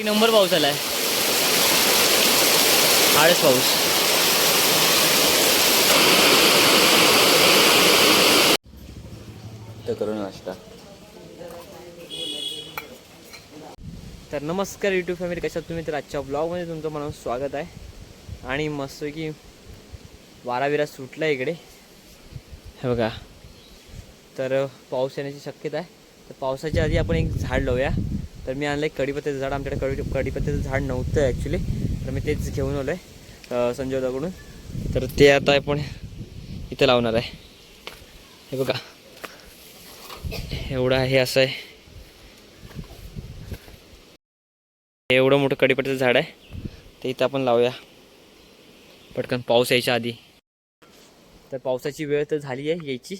तीन नंबर पाऊस आलाय. आळस पाऊस. तर करू नाश्ता. तर नमस्कार यूट्यूब फॅमिली कशात तुम्ही? तर आजच्या ब्लॉगमध्ये तुमचं म्हणून स्वागत आहे. आणि मस्त की वारा बिरा सुटला इकडे. हे बघा. तर पाऊस येण्याची शक्यता आहे. तर पावसाच्या आधी आपण एक झाड लावूया. तर मी आणलं एक कडीपत्त्याचं झाड. आमच्याकडे कडी कडीपत्त्याचं झाड नव्हतं ॲक्च्युली तर मी तेच घेऊन आलो आहे संजय दाकडून तर ते आता आपण इथं लावणार आहे. हे बघा. एवढं आहे असं आहे. एवढं मोठं कडीपत्त्याचं झाड आहे. ते इथं आपण लावूया. पटकन पाऊस यायच्या आधी. तर पावसाची वेळ तर झाली आहे यायची.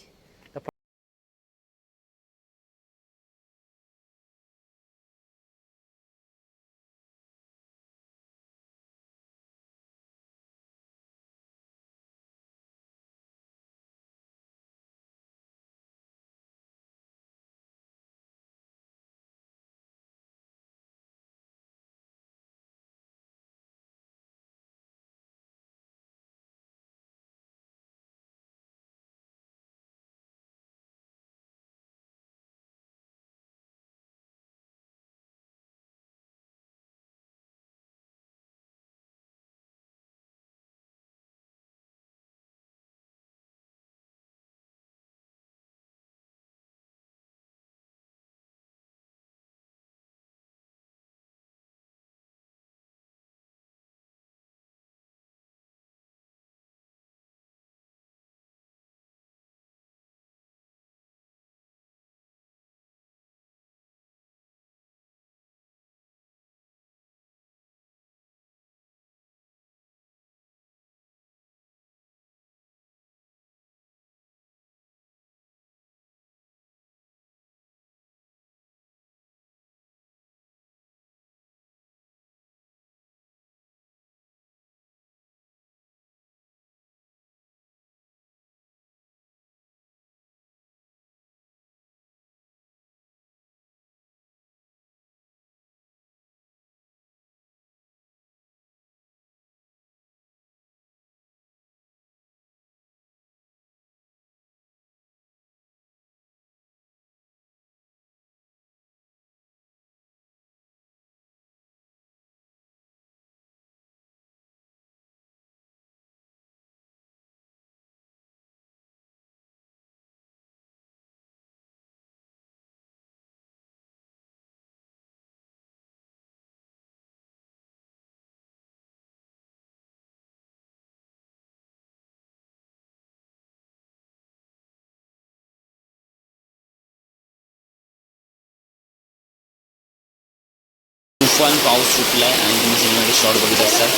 तुफान पाऊस सुटलाय आणि तुम्ही सिनेमॅटिक शॉट बघित असाल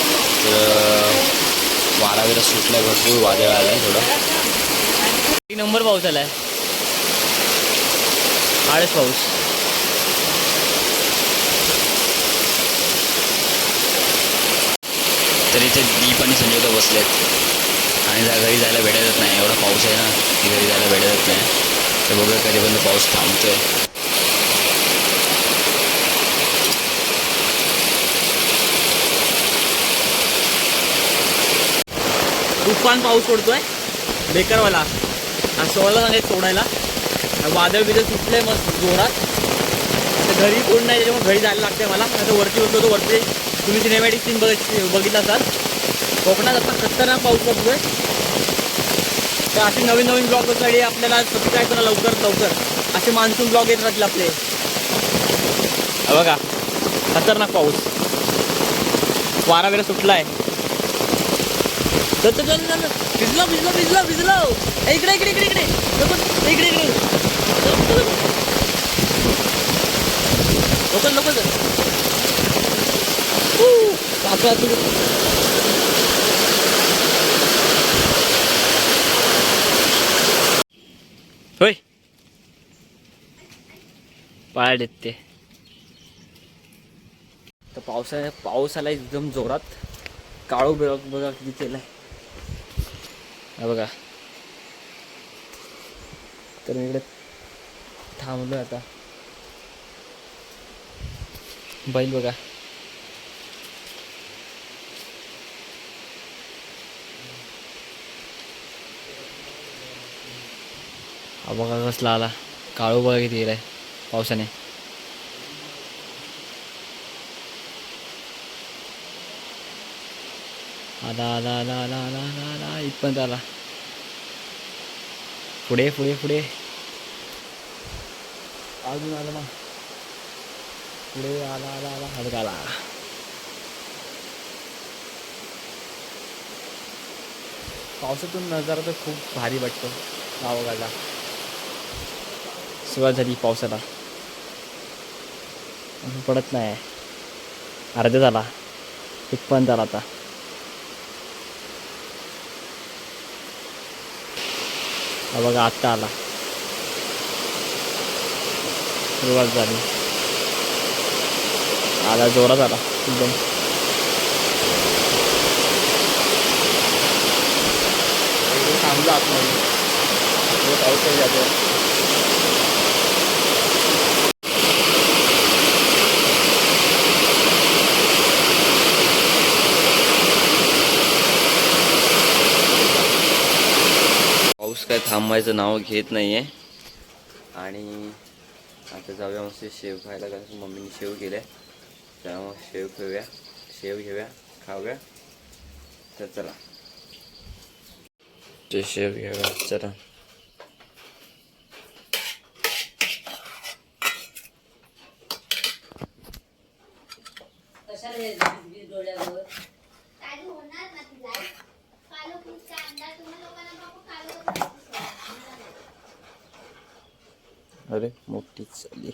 तर वारा बिरा सुटलाय भरपूर वादळ आलाय थोडं. तीन नंबर पाऊस आलाय? आळस पाऊस. तर इथे दीप आणि संजय बसलेत. आणि जा घरी जायला भेटत नाही. एवढा पाऊस आहे ना की घरी जायला भेटत नाही. तर बघूया कधीपर्यंत पाऊस थांबतोय. तुफान पाऊस पडतोय. बेकारवाला. आणि सोळाला सांगायचं सोडायला. वादळ बिदळ सुटलंय मस्त जोरात. तर घरी कोण नाही त्याच्यामुळे घरी जायला लागते मला. आता वरती होतो तो वरती. तुम्ही सिनेमॅटिक सीन बघ बघितला असाल. कोकणात आता खतरनाक पाऊस पडतोय. तर असे नवीन नवीन ब्लॉग बघायसाठी आपल्याला सबस्क्राईब करा लवकर लवकर. असे मान्सून ब्लॉग येत राहतील आपले. बघा खतरनाक पाऊस. वारा वेळा सुटला आहे भिजलो भिजलो भिजलो भिजलो. इकडे इकडे इकडे इकडे. इकडे इकडे लोकल लोकल काका वाचू होय. पाळ देत ते. तर पावसा पाऊस आला एकदम जोरात. काळू बिळक बघा किती केलाय. हा बघा. तर मी इकडे थांबलो आता. बैल बघा. हा बघा कसला आला. काळू बघा किती गेलाय पावसाने. आला आला आला आला आला आला आला इथपर्यंत आला पुढे पुढे पुढे अजून आला मग पुढे आला आला आला हलका आला पावसातून नजारा तर खूप भारी वाटतो गावाकडला सुरुवात झाली पावसाला पडत नाही अर्धा झाला इथपर्यंत आला आता हा बघा आत्ता आला. सुरुवात झाली. आला जोरात आला एकदम. थांबला आतमध्ये. काही जातो पाऊस काय थांबायचं नाव घेत नाही आहे आणि आता जाऊया मस्त शेव खायला कारण मम्मीने शेव केल्या. त्यामुळे शेव घेऊया शेव घेऊया खाऊया. तर चला. ते शेव घेऊया चला काय होणार ना तिला कालो कुठचा अंदाज तुम्ही लोकांना बाबू कालो अरे मोठीच झाली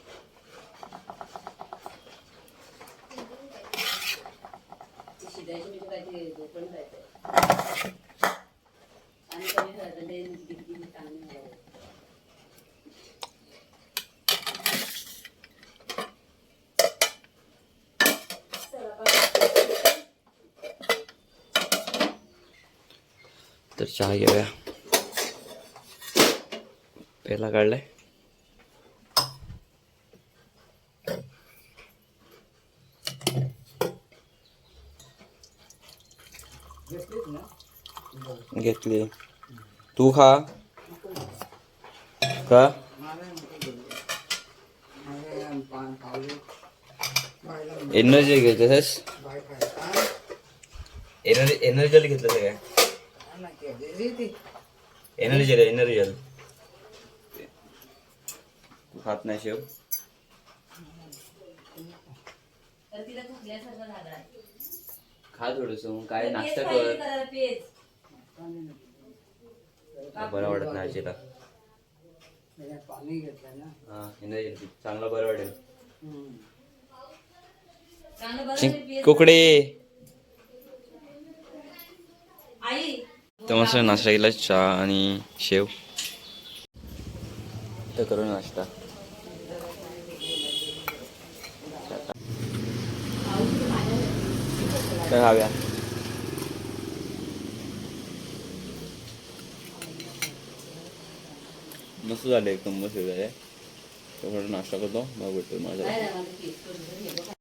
तर चहा घेऊया. पहिला काढलाय. घेतली. तू खा. का? एनर्जी घेतलंस? एनर्जी एनर्जी घेतलं सगळ्या एनर्जी एनर्जी तू खात नाही शेव. खा थोडस काय नाश्ता कर. बरं वाटत नाही आजीला पाणी घेतलं ना हा एनर्जी चांगलं बरं वाटेल चांगलं कुकडे. तर मस्त नाश्ता केला चहा आणि शेव. तर करू नाश्ता. तर खाव्या मस्त झालं एकदम मस्त झालं थोडं नाश्ता करतो. मग भेटतो माझ्या